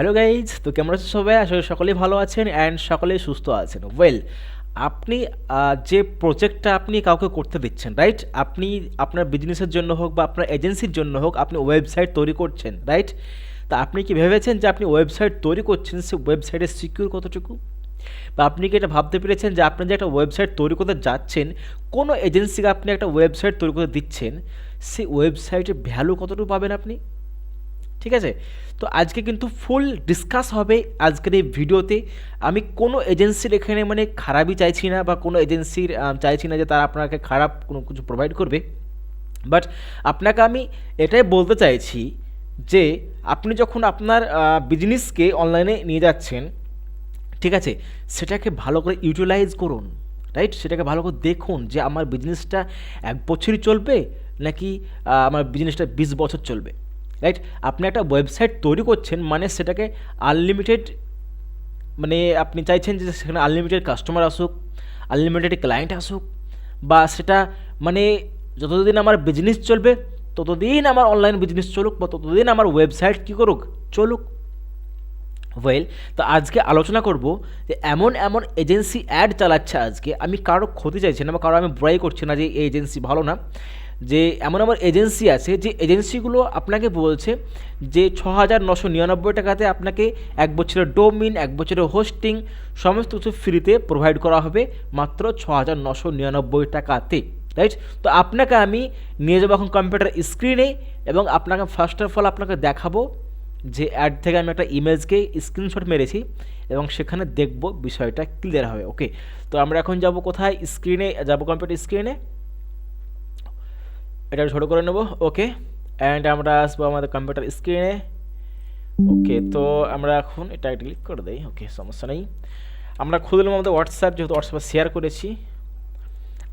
Hello guys তো কেমন আছেন সবাই? আসলে সকলেই ভালো আছেন অ্যান্ড সকলেই সুস্থ আছেন। ওয়েল আপনি যে প্রজেক্টটা আপনি কাউকে করতে দিচ্ছেন রাইট আপনি আপনার বিজনেসের জন্য হোক বা আপনার এজেন্সির জন্য হোক, আপনি ওয়েবসাইট তৈরি করছেন রাইট তা আপনি কি ভেবেছেন যে আপনি ওয়েবসাইট তৈরি করছেন, সে ওয়েবসাইটের সিকিউর কতটুকু? বা আপনি কি এটা ভাবতে পেরেছেন যে আপনি যে একটা ওয়েবসাইট তৈরি করতে যাচ্ছেন, কোনো এজেন্সিকে আপনি একটা ওয়েবসাইট তৈরি করতে দিচ্ছেন সেই ওয়েবসাইটের ভ্যালু কতটুকু পাবেন আপনি? ঠিক আছে? তো আজকে কিন্তু ফুল ডিসকাস হবে আজকের এই ভিডিওতে। আমি কোনো এজেন্সির এখানে মানে খারাপই চাইছি না বা কোনো এজেন্সির চাইছি না যে তারা আপনাকে খারাপ কোনো কিছু প্রোভাইড করবে। বাট আপনাকে আমি এটাই বলতে চাইছি যে, আপনি যখন আপনার বিজনেসকে অনলাইনে নিয়ে যাচ্ছেন, ঠিক আছে? সেটাকে ভালো করে ইউটিলাইজ করুন রাইট সেটাকে ভালো করে দেখুন যে আমার বিজনেসটা এক বছরই চলবে নাকি আমার বিজনেসটা বিশ বছর চলবে। রাইট আপনি একটা ওয়েবসাইট তৈরি করছেন মানে সেটাকে আনলিমিটেড মানে আপনি চাইছেন যে সেখানে আনলিমিটেড কাস্টমার আসুক আনলিমিটেড ক্লায়েন্ট আসুক, বা সেটা মানে যতদিন আমার বিজনেস চলবে, ততদিন আমার অনলাইন বিজনেস চলুক বা ততদিন আমার ওয়েবসাইট কী করুক, চলুক। ওয়েল তো আজকে আলোচনা করব যে এমন এমন এজেন্সি অ্যাড চালাচ্ছে আজকে, আমি কারও ক্ষতি চাইছি না বা কারও আমি ব্রাই করছি না যে এই এজেন্সি ভালো না। যে এমন এমন এজেন্সি আছে, যে এজেন্সিগুলো আপনাকে বলছে যে ছ হাজার নশো নিরানব্বই টাকাতে আপনাকে এক বছরের ডোমিন, এক বছরের হোস্টিং সমস্ত কিছু ফ্রিতে প্রোভাইড করা হবে মাত্র ছ হাজার নশো নিরানব্বই টাকাতে রাইট তো আপনাকে আমি নিয়ে যাব এখন কম্পিউটার স্ক্রিনে এবং আপনাকে ফার্স্ট অফ অল আপনাকে দেখাবো যে অ্যাড থেকে আমি একটা ইমেজকে স্ক্রিনশট মেরেছি এবং সেখানে দেখব বিষয়টা ক্লিয়ার হবে ওকে তো আমরা এখন যাব কোথায়? স্ক্রিনে যাব কম্পিউটার স্ক্রিনে এটা ছোটো করে নেব ওকে অ্যান্ড আমরা আসব আমাদের কম্পিউটার স্ক্রিনে ওকে তো আমরা এখন এটা ক্লিক করে দিই ওকে সমস্যা নেই। আমরা খুললাম আমাদের হোয়াটসঅ্যাপ যেহেতু হোয়াটসঅ্যাপে শেয়ার করেছি।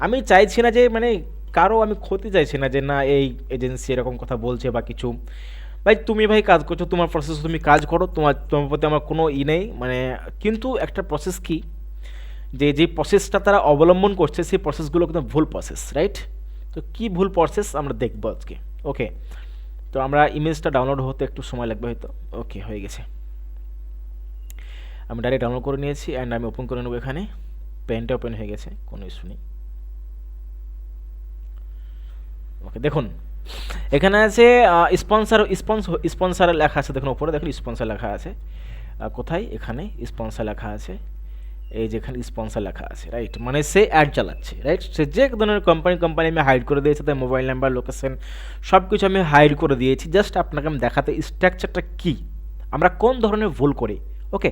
আমি চাইছি না যে মানে কারও আমি ক্ষতি চাইছি না যে, না, এই এজেন্সি এরকম কথা বলছে বা কিছু। ভাই, তুমি ভাই কাজ করছ, তোমার প্রসেস তুমি কাজ করো, তোমার তোমার প্রতি আমার কোনো ই নেই মানে কিন্তু একটা প্রসেস কি? যে যে প্রসেসটা তারা অবলম্বন করছে, সেই প্রসেসগুলো কিন্তু ভুল প্রসেস রাইট তো কি ভুল প্রসেস আমরা দেখব আজকে? ওকে তো আমরা ইমেজটা ডাউনলোড হতে একটু সময় লাগবে হয়তো। ওকে হয়ে গেছে। আমি ডাইরেক্ট ডাউনলোড করে নিয়েছি অ্যান্ড আমি ওপেন করে নেব এখানে। পেনটা ওপেন হয়ে গেছে, কোনো ইস্যু নেই। ওকে দেখুন। এখানে আছে স্পন্সার স্পন্স স্পন্সার লেখা আছে। দেখুন উপরে দেখুন স্পন্সার লেখা আছে। কোথায়? এখানে স্পন্সার লেখা আছে। এই যেখানে স্পন্সার লেখা আছে রাইট মানে সে অ্যাড চালাচ্ছে রাইট সে যে ধরনের কোম্পানি কোম্পানি আমি হাইড করে দিয়েছি তার মোবাইল নাম্বার লোকেশন সব কিছু আমি হাইড করে দিয়েছি জাস্ট আপনাকে আমি দেখাতে স্ট্রাকচারটা কী? আমরা কোন ধরনের ভুল করি? ওকে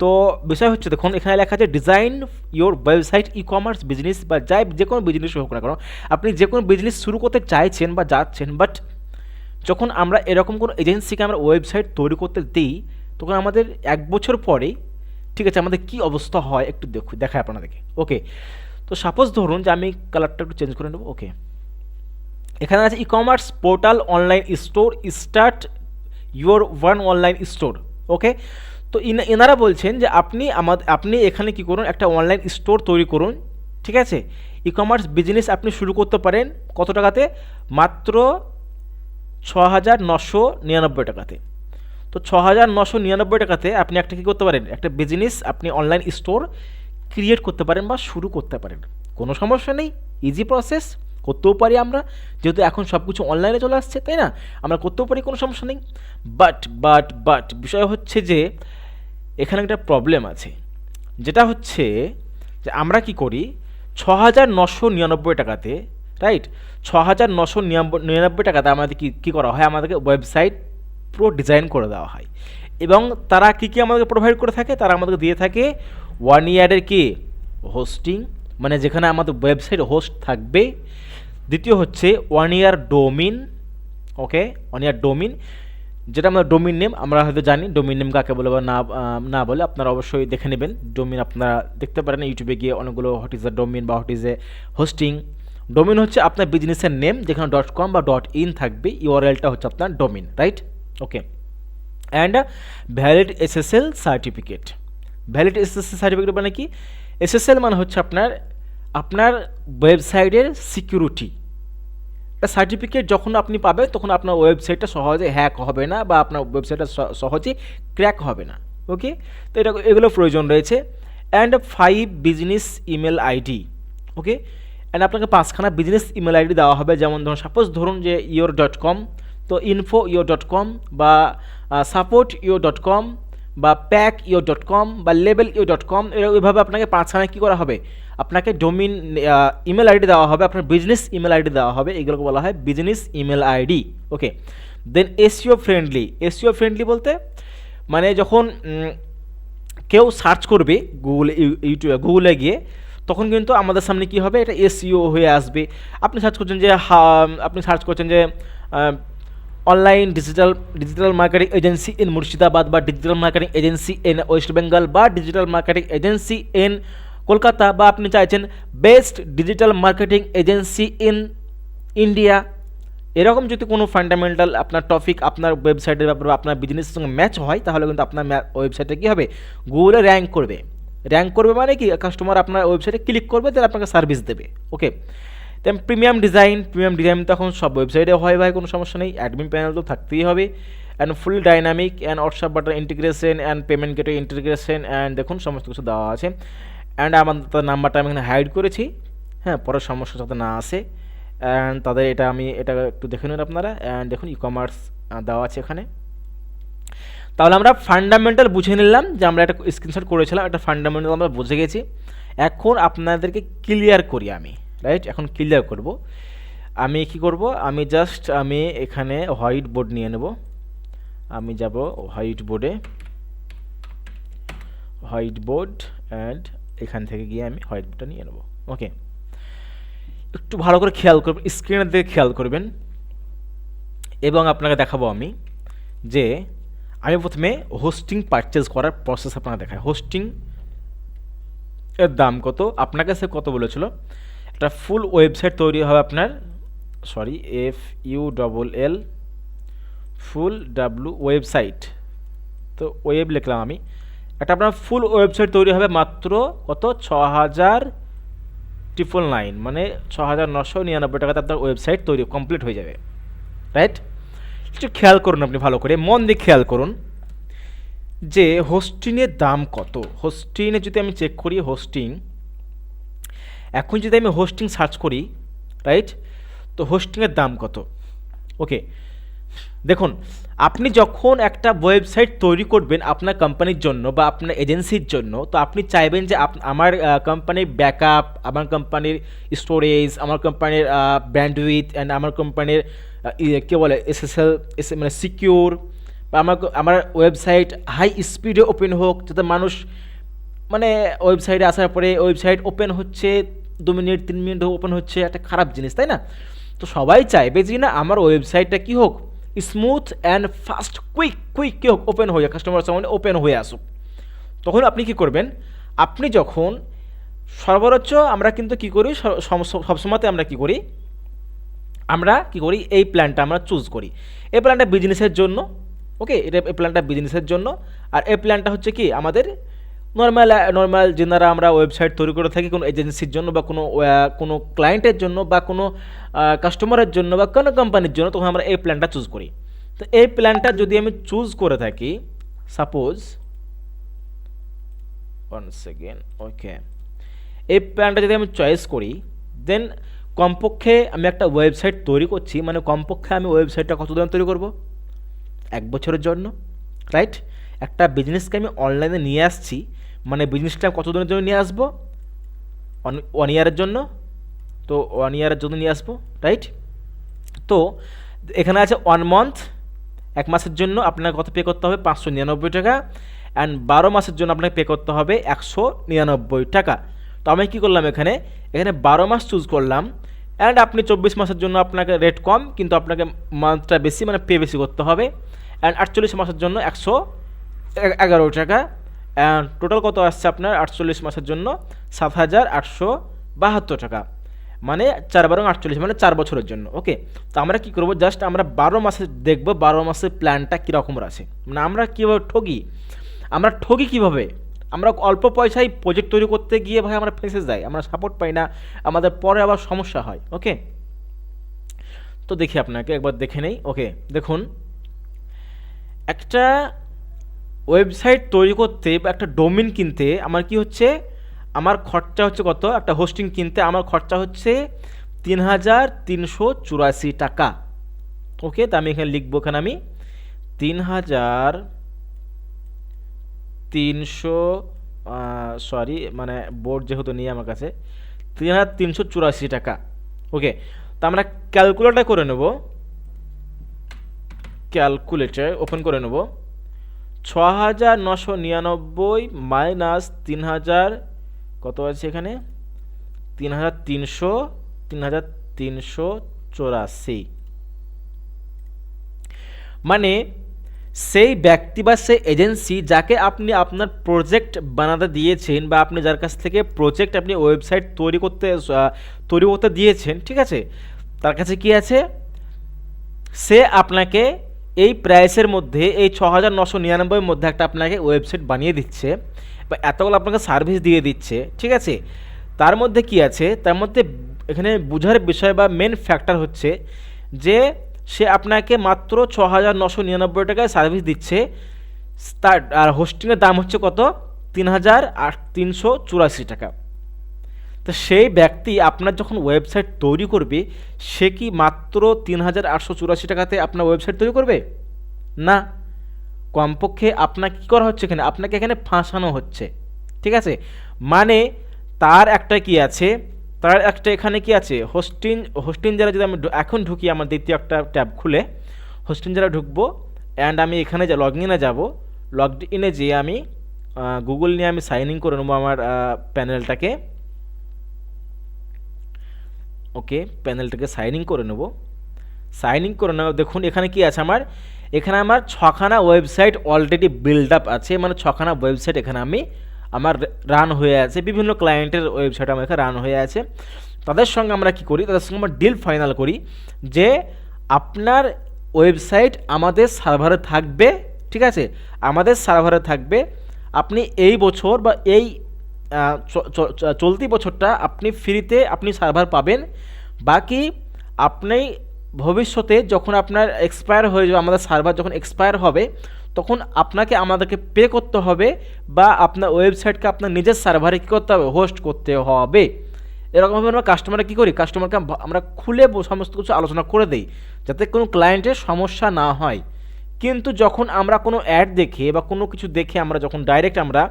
তো বিষয় হচ্ছে, দেখুন, এখানে লেখা আছে design your website e commerce business বা যাই, যে কোনো বিজনেস হোক না কেন, আপনি যে কোনো বিজনেস শুরু করতে চাইছেন বা যাচ্ছেন বাট যখন আমরা এরকম কোনো এজেন্সিকে আমরা ওয়েবসাইট তৈরি করতে দিই, তখন আমাদের এক বছর পরে ঠিক আছে, আমাদের কি অবস্থা হয় একটু দেখুন দেখায় আপনাদেরকে। ওকে তো সাপোজ ধরুন যে আমি কালারটা একটু চেঞ্জ করে নেব ওকে এখানে আছে e commerce portal online store start your own online store okay তো এনারা বলছেন যে আপনি আমাদের আপনি এখানে কি করুন, একটা অনলাইন স্টোর তৈরি করুন, ঠিক আছে। ই কমার্স বিজনেস আপনি শুরু করতে পারেন কত টাকাতে? মাত্র ছ হাজার নশো নিরানব্বই টাকাতে। তো ছ হাজার নশো নিরানব্বই টাকাতে আপনি একটা কী করতে পারেন? একটা বিজনেস আপনি অনলাইন স্টোর ক্রিয়েট করতে পারেন বা শুরু করতে পারেন। কোনো সমস্যা নেই ইজি প্রসেস করতেও পারি আমরা। যেহেতু এখন সব কিছু অনলাইনে চলে আসছে, তাই না? আমরা করতেও পারি, কোনো সমস্যা নেই। বাট বাট বাট বিষয় হচ্ছে যে, এখানে একটা প্রবলেম আছে। যেটা হচ্ছে যে আমরা কি করি? ছ হাজার নশো নিরানব্বই টাকাতে রাইট ছ হাজার নশো নিরানব্বই টাকাতে আমাদের কী কী করা হয়? আমাদেরকে ওয়েবসাইট পুরো ডিজাইন করে দেওয়া হয়। এবং তারা কী কী আমাদেরকে প্রোভাইড করে থাকে? তারা আমাদেরকে দিয়ে থাকে ওয়ান ইয়ারের কি? হোস্টিং মানে যেখানে আমাদের ওয়েবসাইট হোস্ট থাকবে। দ্বিতীয় হচ্ছে one year domain okay one year domain যেটা আমরা ডোমিন নেম আমরা হয়তো জানি ডোমিন নেম কাকে বলে বা না না বলে, আপনারা অবশ্যই দেখে নেবেন। ডোমিন আপনারা দেখতে পারেন ইউটিউবে গিয়ে অনেকগুলো হোয়াট ইজ এ ডোমিন বা what is a hosting domain হচ্ছে আপনার বিজনেসের নেম যেখানে ডট কম বা ডট ইন থাকবে ইউআরএলটা হচ্ছে আপনার domain right okay and valid SSL certificate valid SSL certificate মানে কি? এসএসএল মানে হচ্ছে আপনার আপনার ওয়েবসাইটের সিকিউরিটি সার্টিফিকেট যখন আপনি পাবেন, তখন আপনার ওয়েবসাইটটা সহজে হ্যাক হবে না বা আপনার ওয়েবসাইটটা সহজে ক্র্যাক হবে না। ওকে তো এটা, এগুলো প্রয়োজন রয়েছে। And five business email ID okay and আপনাকে পাঁচখানা বিজনেস ইমেল আইডি দেওয়া হবে। যেমন ধরুন সাপোজ ধরুন যে ইয়োর ডট কম তো ইনফো ইয়োর ডট কম বা সাপোর্ট ইয়োর ডট কম বা প্যাক ইও ডট কম বা লেবেল ইও ডট কম এভাবে আপনাকে পাঁচখানা কী করা হবে? আপনাকে ডোমিন ইমেল আইডি দেওয়া হবে, আপনার বিজনেস ইমেল আইডি দেওয়া হবে, এগুলোকে বলা হয় business email ID okay then SEO friendly SEO friendly বলতে মানে যখন কেউ সার্চ করবে গুগল ইউটিউবে গুগলে গিয়ে, তখন কিন্তু আমাদের সামনে কি হবে? এটা এসইও হয়ে আসবে। আপনি সার্চ করছেন যে আপনি সার্চ করছেন যে online digital digital marketing agency in Murshidabad বা digital marketing agency in West Bengal বা digital marketing agency in Kolkata বা আপনি চাইছেন best digital marketing agency in India. এরকম যদি কোনো ফান্ডামেন্টাল আপনার টপিক আপনার ওয়েবসাইটের ব্যাপারে আপনার বিজনেসের সঙ্গে ম্যাচ হয়, তাহলে কিন্তু আপনার ওয়েবসাইটে কী হবে? গুগলে র্যাঙ্ক করবে। র্যাঙ্ক করবে মানে কি? কাস্টমার আপনার ওয়েবসাইটে ক্লিক করবে তাহলে আপনাকে সার্ভিস দেবে। Okay then premium design premium design তখন সব ওয়েবসাইটে হয় ভাই, কোনো সমস্যা নেই। অ্যাডমিন প্যানেল তো থাকতেই হবে। And full dynamic and WhatsApp button integration and payment gateway integration and দেখুন, সমস্ত কিছু দেওয়া আছে। অ্যান্ড আমাদের তার নাম্বারটা আমি এখানে হাইড করেছি। হ্যাঁ পরের সমস্যা যাতে না আসে। অ্যান্ড তাদের এটা আমি, এটা একটু দেখে নিন আপনারা। অ্যান্ড দেখুন ই কমার্স দেওয়া আছে এখানে। তাহলে আমরা ফান্ডামেন্টাল বুঝে নিলাম যে আমরা একটা স্ক্রিনশট করেছিলাম, একটা ফান্ডামেন্টাল আমরা বুঝে গেছি। এখন আপনাদেরকে ক্লিয়ার করি আমি। রাইট এখন ক্লিয়ার করব। আমি কি করব? আমি জাস্ট আমি এখানে হোয়াইট বোর্ড নিয়ে নেব। আমি যাব হোয়াইট বোর্ডে হোয়াইট বোর্ড অ্যান্ড এখান থেকে গিয়ে আমি হোয়াইট বোর্ডটা নিয়ে নেব। ওকে একটু ভালো করে খেয়াল করবেন স্ক্রিনের দিকে খেয়াল করবেন। এবং আপনাকে দেখাবো আমি যে আমি প্রথমে হোস্টিং পারচেজ করার প্রসেস আপনাকে দেখাই। হোস্টিং এর দাম কত? আপনাকে সে কত বলেছিল? একটা ফুল ওয়েবসাইট তৈরি হবে আপনার sorry F U double L full W website তো ওয়েব লিখলাম আমি। একটা আপনার ফুল ওয়েবসাইট তৈরি হবে মাত্র কত? ছ হাজার ট্রিপল নাইন মানে ছ হাজার নশো নিরানব্বই টাকাতে আপনার ওয়েবসাইট তৈরি কমপ্লিট হয়ে যাবে। রাইট একটু খেয়াল করুন আপনি ভালো করে, মন দিয়ে খেয়াল করুন যে হোস্টিংয়ের দাম কত? হোস্টিংয়ে যদি আমি চেক করি হোস্টিং এখন যদি আমি হোস্টিং সার্চ করি রাইট তো হোস্টিংয়ের দাম কত? ওকে দেখুন, আপনি যখন একটা ওয়েবসাইট তৈরি করবেন আপনার কোম্পানির জন্য বা আপনার এজেন্সির জন্য, তো আপনি চাইবেন যে আমার কোম্পানির ব্যাকআপ আমার কোম্পানির স্টোরেজ আমার কোম্পানির ব্র্যান্ডউইথ অ্যান্ড আমার কোম্পানির কী বলে এসএসএল এস মানে সিকিউর বা আমার আমার ওয়েবসাইট হাই স্পিডে ওপেন হোক, যাতে মানুষ মানে ওয়েবসাইটে আসার পরে ওয়েবসাইট ওপেন হচ্ছে দু মিনিট তিন মিনিট ওপেন হচ্ছে একটা খারাপ জিনিস, তাই না? তো সবাই চাইবে যে না, আমার ওয়েবসাইটটা কী হোক smooth and fast quick quick কী হোক ওপেন হয়ে কাস্টমার সামনে ওপেন হয়ে আসুক। তখন আপনি কি করবেন, আপনি যখন সর্বোচ্চ আমরা কিন্তু কি করি সবসময়তে আমরা কি করি, আমরা কি করি, এই প্ল্যানটা আমরা চুজ করি। এই প্ল্যানটা বিজনেসের জন্য ওকে এটা, এই প্ল্যানটা বিজনেসের জন্য, আর এই প্ল্যানটা হচ্ছে কি, আমাদের নর্মাল নর্মাল যেনারা আমরা ওয়েবসাইট তৈরি করে থাকি, কোনো এজেন্সির জন্য বা কোনো কোনো ক্লায়েন্টের জন্য বা কোনো কাস্টমারের জন্য বা কোনো কোম্পানির জন্য, তখন আমরা এই প্ল্যানটা চুজ করি। তো এই প্ল্যানটা যদি আমি চুজ করে থাকি সাপোজ ওয়ান সেকেন্ড ওকে এই প্ল্যানটা যদি আমি চয়েস করি দেন কমপক্ষে আমি একটা ওয়েবসাইট তৈরি করছি মানে কমপক্ষে আমি ওয়েবসাইটটা কত দিন তৈরি করব? এক বছরের জন্য রাইট একটা বিজনেসকে আমি অনলাইনে নিয়ে আসছি। মানে বিজনেসটা কত দিনের জন্য নিয়ে আসব? ওয়ান ইয়ারের জন্য? তো ওয়ান ইয়ারের জন্য নিয়ে আসব রাইট তো এখানে আছে ওয়ান মান্থ এক মাসের জন্য আপনাকে কত পে করতে হবে? পাঁচশো নিরানব্বই টাকা। অ্যান্ড বারো মাসের জন্য আপনাকে পে করতে হবে একশো নিরানব্বই টাকা। তো আমি কী করলাম এখানে? এখানে বারো মাস চুজ করলাম। অ্যান্ড আপনি চব্বিশ মাসের জন্য আপনাকে রেট কম, কিন্তু আপনাকে মান্থটা বেশি মানে পে বেশি করতে হবে। অ্যান্ড আটচল্লিশ মাসের জন্য একশো এগারো টাকা। অ্যান্ড টোটাল কত আসছে আপনার? আটচল্লিশ মাসের জন্য সাত হাজার আটশো বাহাত্তর টাকা। মানে চার বারো আটচল্লিশ মানে চার বছরের জন্য। ওকে তো আমরা কি করব? জাস্ট আমরা বারো মাসে দেখব বারো মাসের প্ল্যানটা কীরকম আছে। মানে আমরা কীভাবে ঠগি? আমরা ঠগি কীভাবে? আমরা অল্প পয়সায় প্রজেক্ট তৈরি করতে গিয়ে ভাই আমরা ফেসে যাই, আমরা সাপোর্ট পাই না, আমাদের পরে আবার সমস্যা হয়। ওকে তো দেখি আপনাকে, একবার দেখে নেই। ওকে দেখুন, একটা ওয়েবসাইট তৈরি করতে বা একটা ডোমিন কিনতে আমার কি হচ্ছে? আমার খরচা হচ্ছে কত? একটা হোস্টিং কিনতে আমার খরচা হচ্ছে তিন হাজার তিনশো চুরাশি টাকা। ওকে তা আমি এখানে লিখব এখানে আমি তিন হাজার তিনশো সরি মানে বোর্ড যেহেতু নেই আমার কাছে তিন হাজার তিনশো চুরাশি টাকা। ওকে তা আমরা ক্যালকুলেটার করে নেব। ক্যালকুলেটার ওপেন করে নেব। ছ হাজার নশো নিরানব্বই মাইনাস তিন হাজার, কত আছে এখানে? তিন হাজার তিনশো, তিন হাজার তিনশো চৌরাশি। মানে সেই ব্যক্তি বা সেই এজেন্সি যাকে আপনি আপনার প্রজেক্ট বানাতে দিয়েছেন বা আপনি যার কাছ থেকে প্রজেক্ট আপনি ওয়েবসাইট তৈরি করতে তৈরি করতে দিয়েছেন, ঠিক আছে? তার কাছে কি আছে? সে আপনাকে এই প্রাইসের মধ্যে এই ছ হাজার নশো নিরানব্বইয়ের মধ্যে একটা আপনাকে ওয়েবসাইট বানিয়ে দিচ্ছে বা এতগুলো আপনাকে সার্ভিস দিয়ে দিচ্ছে, ঠিক আছে? তার মধ্যে কি আছে? তার মধ্যে এখানে বোঝার বিষয় বা মেন ফ্যাক্টর হচ্ছে যে সে আপনাকে মাত্র ছ হাজার নশো নিরানব্বই টাকায় সার্ভিস দিচ্ছে। তার আর হোস্টিংয়ের দাম হচ্ছে কত? তিন হাজার আট তিনশো চুরাশি টাকা। তো সেই ব্যক্তি আপনার যখন ওয়েবসাইট তৈরি করবে, সে কি মাত্র তিন হাজার আটশো চুরাশি টাকাতে আপনার ওয়েবসাইট তৈরি করবে? না। কমপক্ষে আপনাকে কী করা হচ্ছে এখানে? আপনাকে এখানে ফাঁসানো হচ্ছে। ঠিক আছে? মানে তার একটা কি আছে? তার একটা এখানে কি আছে? হোস্টিং হোস্টিং যারা যদি আমি এখন ঢুকি আমার দ্বিতীয় একটা ট্যাব খুলে হোস্টিং যারা ঢুকবো অ্যান্ড আমি এখানে যা লগ ইনে যাব। লগ ইনে যেয়ে আমি গুগল নিয়ে আমি সাইন ইন করে নেব আমার প্যানেলটাকে ওকে, প্যানেলটাকে সাইন ইন করে নেব। সাইন ইন করে নেব দেখুন এখানে কি আছে আমার? এখানে আমার ছখানা ওয়েবসাইট অলরেডি বিল্ড আপ আছে মানে ছখানা ওয়েবসাইট এখানে আমি, আমার রান হয়ে আছে, বিভিন্ন ক্লায়েন্টের ওয়েবসাইট আমার এখানে রান হয়ে আছে। তাদের সঙ্গে আমরা কি করি? তাদের সঙ্গে আমরা ডিল ফাইনাল করি, যে আপনার ওয়েবসাইট আমাদের সার্ভারে থাকবে, ঠিক আছে? আমাদের সার্ভারে থাকবে, আপনি এই বছর বা এই চলতি বছরটা আপনি ফ্রিতে আপনি সার্ভার পাবেন। বাকি আপনি ভবিষ্যতে যখন আপনার এক্সপায়ার হয়ে যাবে, আমাদের সার্ভার যখন এক্সপায়ার হবে, তখন আপনাকে আমাদেরকে পে করতে হবে বা আপনার ওয়েবসাইটকে আপনার নিজের সার্ভারে কী করতে হবে? হোস্ট করতে হবে। এরকমভাবে আমরা কাস্টমাররা কী করি? কাস্টমারকে আমরা খুলে সমস্ত কিছু আলোচনা করে দেই, যাতে কোনো ক্লায়েন্টের সমস্যা না হয়। কিন্তু যখন আমরা কোনো অ্যাড দেখে বা কোনো কিছু দেখে আমরা, যখন ডাইরেক্ট আমরা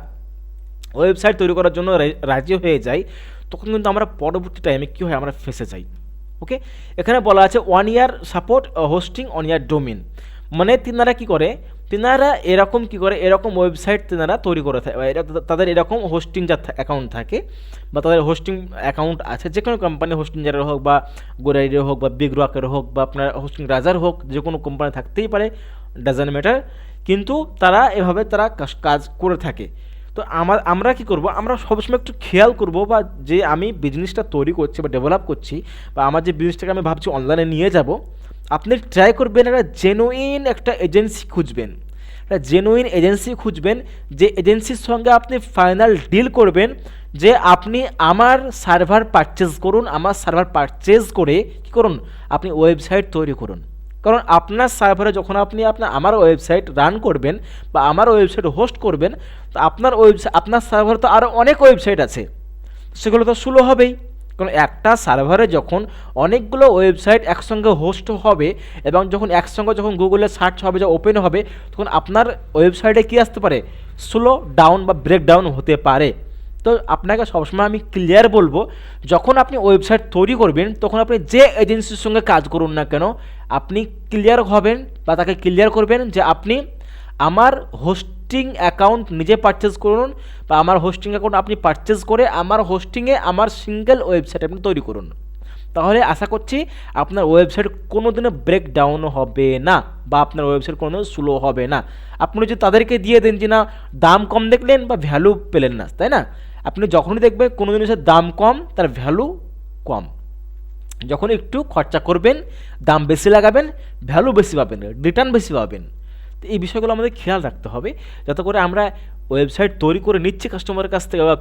ওয়েবসাইট তৈরি করার জন্য রাজি হয়ে যাই, তখন কিন্তু আমরা পরবর্তী টাইমে কী হয়, আমরা ফেসে যাই। ওকে এখানে বলা আছে one year support hosting one year domain মানে তিনারা কি করে? তিনারা এরকম কি করে? এরকম ওয়েবসাইট তিনারা তৈরি করে থাকে তাদের- এরকম হোস্টিং যার অ্যাকাউন্ট থাকে, বা তাদের হোস্টিং অ্যাকাউন্ট আছে যে কোনো কোম্পানি হোস্টিং যারা হোক, বা গোরাইডের হোক, বা বিগ রকের হোক, বা আপনার হোস্টিং রাজার হোক যে কোনো কোম্পানি থাকতেই পারে ডাজেন্ট ম্যাটার কিন্তু তারা এভাবে তারা কাজ করে থাকে। তো আমার, আমরা কি করব? আমরা সবসময় একটু খেয়াল করব বা যে আমি বিজনেসটা তৈরি করছি বা ডেভেলপ করছি বা আমার যে বিজনেসটাকে আমি ভাবছি অনলাইনে নিয়ে যাব, আপনি ট্রাই করবেন একটা জেনুইন একটা এজেন্সি খুঁজবেন। একটা জেনুইন এজেন্সি খুঁজবেন, যে এজেন্সির সঙ্গে আপনি ফাইনাল ডিল করবেন, যে আপনি আমার সার্ভার পারচেজ করুন, আমার সার্ভার পারচেজ করে কী করুন? আপনি ওয়েবসাইট তৈরি করুন। কারণ আপনার সার্ভারে যখন আপনি আপনার, আমার ওয়েবসাইট রান করবেন বা আমার ওয়েবসাইট হোস্ট করবেন, তো আপনার ওয়েবসাইট আপনার সার্ভারে তো আরও অনেক ওয়েবসাইট আছে। সেগুলো তো স্লো হবেই। কারণ একটা সার্ভারে যখন অনেকগুলো ওয়েবসাইট একসঙ্গে হোস্ট হবে এবং যখন একসঙ্গে যখন গুগলে সার্চ হবে যা ওপেন হবে, তখন আপনার ওয়েবসাইটে কী আসতে পারে? স্লো ডাউন বা ব্রেক ডাউন হতে পারে। তো আপনাকে সবসময় আমি ক্লিয়ার বলব, যখন আপনি ওয়েবসাইট তৈরি করবেন, তখন আপনি যে এজেন্সির সঙ্গে কাজ করুন না কেন আপনি ক্লিয়ার হবেন বা তাকে ক্লিয়ার করবেন যে আপনি আমার হোস্টিং অ্যাকাউন্ট নিজে পারচেজ করুন বা আমার হোস্টিং অ্যাকাউন্ট আপনি পারচেজ করে আমার হোস্টিংয়ে আমার সিঙ্গেল ওয়েবসাইট আপনি তৈরি করুন। তাহলে আশা করছি আপনার ওয়েবসাইট কোনো দিনও ব্রেক ডাউন হবে না বা আপনার ওয়েবসাইট কোনো স্লো হবে না। আপনি যদি তাদেরকে দিয়ে দেন যে, না, দাম কম দেখলেন বা ভ্যালু পেলেন না তাই না? আপনি যখনই দেখবেন কোনো জিনিসের দাম কম, তার ভ্যালু কম। যখন একটু খরচা করবেন, দাম বেশি লাগাবেন ভ্যালু বেশি পাবেন রিটার্ন বেশি পাবেন। তো এই বিষয়গুলো আমাদের খেয়াল রাখতে হবে, যাতে করে আমরা ওয়েবসাইট তৈরি করে নিচ্ছে কাস্টমারের কাছ থেকে বা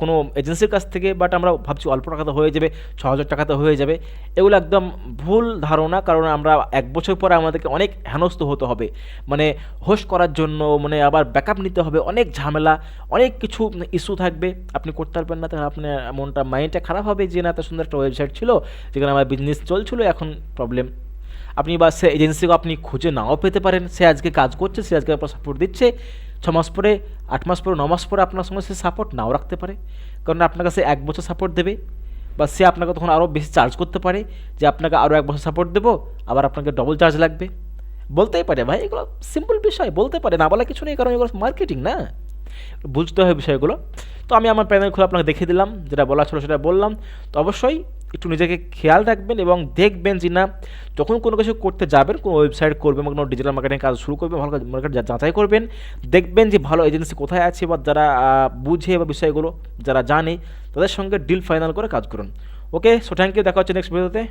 কোনো এজেন্সির কাছ থেকে বাট আমরা ভাবছি অল্প টাকাতে হয়ে যাবে ছ হাজার টাকাতে হয়ে যাবে। এগুলো একদম ভুল ধারণা, কারণ আমরা এক বছর পরে আমাদেরকে অনেক হেনস্থ হতে হবে। মানে হোস্ট করার জন্য মানে আবার ব্যাকআপ নিতে হবে, অনেক ঝামেলা, অনেক কিছু ইস্যু থাকবে। আপনি করতে পারবেন না, তাহলে আপনার মনটা মাইন্ডটা খারাপ হবে যে, না, এত সুন্দর একটা ওয়েবসাইট ছিল, যেখানে আমার বিজনেস চলছিল, এখন প্রবলেম আপনি বা সে এজেন্সিকে আপনি খুঁজে নাও পেতে পারেন। সে আজকে কাজ করছে, সে আজকে আপনার সাপোর্ট দিচ্ছে। ছ মাস পরে, আট মাস পরে, ন মাস পরে আপনার সঙ্গে সে সাপোর্ট নাও রাখতে পারে। কারণ আপনার কাছে এক বছর সাপোর্ট দেবে বা সে আপনাকে তখন আরও বেশি চার্জ করতে পারে যে আপনাকে আরও এক বছর সাপোর্ট দেবো, আবার আপনাকে ডবল চার্জ লাগবে। বলতেই পারে ভাই, এগুলো সিম্পল বিষয়, বলতে পারে। না বলা কিছু নেই, কারণ এগুলো মার্কেটিং না। বুঝতে হয় বিষয়গুলো। তো আমি আমার প্যানেল খুলে আপনাকে দেখিয়ে দিলাম, যেটা বলা ছিল সেটা বললাম। তো অবশ্যই একটু নিজেকে খেয়াল রাখবেন এবং দেখবেন যে না, যখন কোনো কিছু করতে যাবেন, কোনো ওয়েবসাইট করবেন বা কোনো ডিজিটাল মার্কেটিং কাজ শুরু করবেন, ভালো মার্কেট যাচাই করবেন, দেখবেন যে ভালো এজেন্সি কোথায় আছে বা যারা বুঝে বা বিষয়গুলো যারা জানে, তাদের সঙ্গে ডিল ফাইনাল করে কাজ করুন। ওকে সো থ্যাংক ইউ দেখা হচ্ছে নেক্সট ভিডিওতে